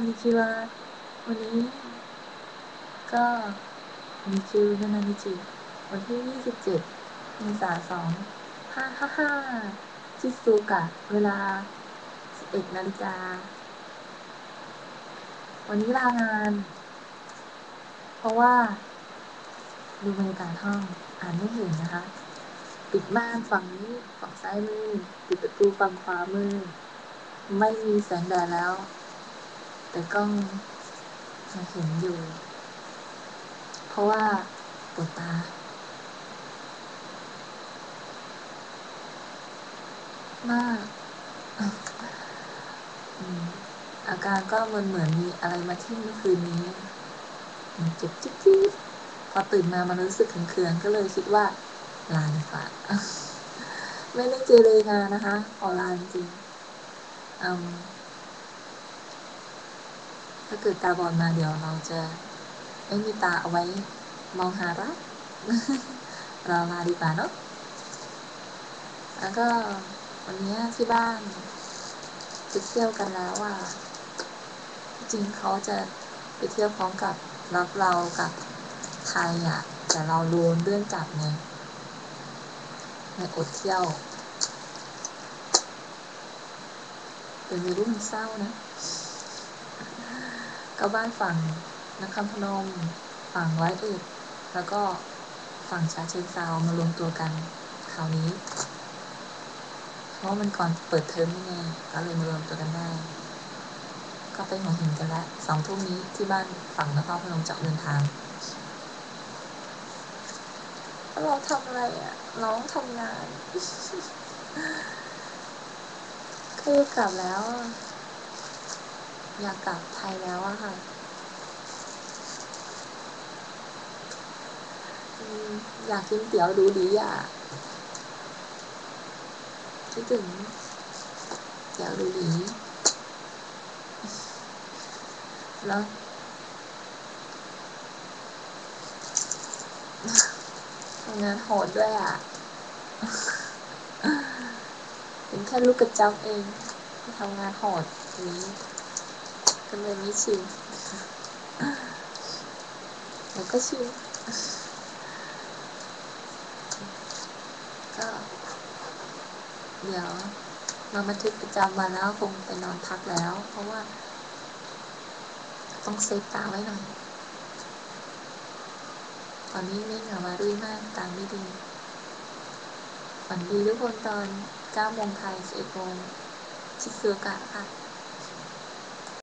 อนนิชิวะวันนี้ก็มีคิวนานามิจิวันที่ 27เมษายน2555ชิซูกะ เวลา 11นาฬิกา วันนี้ลางาน เพราะว่า ดูบรรยากาศห้อง อ่านไม่เห็นนะคะ ปิดม่านฝั่งนี้ฝั่งซ้ายมือ ปิดประตูฝั่งขวามือ ไม่มีแสงแดดแล้ว แต่กล้องยังเห็นอยู่ เพราะว่าปวดตา มากอืมอาการก็เหมือนเหมือนมีอะไรมาทิ่มเมื่อคืนนี้มเจ็บจิ๊บจิ๊บพอตื่นมามันรู้สึกเคืองๆก็เลยคิดว่าลาดีกว่าไม่ได้เจเลยงานนะคะขอลาจริงอืม ถ้าเกิดตาบอดมาเดี๋ยวเราจะไม่มีตาเอาไว้มองหารักเราลาดีกว่าเนาะแล้วก็วันนี้ที่บ้านไปเที่ยวกันแล้วอะจริงเขาจะไปเที่ยวพร้อมกับรับเรากับไทยอะ แต่เราโดนเลื่อนกลับไงในอดเที่ยวเป็นวัยรุ่นเศร้านะ ก็บ้านฝั่งนครพนม ฝั่งร้อยเอ็ดแล้วก็ฝั่งชาเชิงเซามารวมตัวกันคราวนี้ เพราะมันก่อนเปิดเทอมนี่ไงก็เลยมารวมตัวกันได้ ก็ไปหัวหินกันล้วสองทุ่มนี้ที่บ้านฝั่งนครพนมจะเดินทางเราทำอะไรอะน้องทำงานคือกลับแล้ว อยากกลับไทยแล้วอะค่ะอยากกินเตี๋ยวดูดีอะคิดถึงเตี๋ยวดูดีแล้วทำงานโหดด้วยอะเป็นแค่ลูกกระจอกเองที่ทำงานโหดนี้ ก็เลยไม่ชินแล้วก็ชินก็ เดี๋ยวมาบันทึกประจำวันแล้วคงไปนอนพักแล้ว เพราะว่า ต้องเซฟตาไว้หน่อย ตอนนี้ไม่เหงามารุ่ยมากตาไม่ดีฝันดีทุกคนตอน9โมงไทย11โมงชิซูกะค่ะ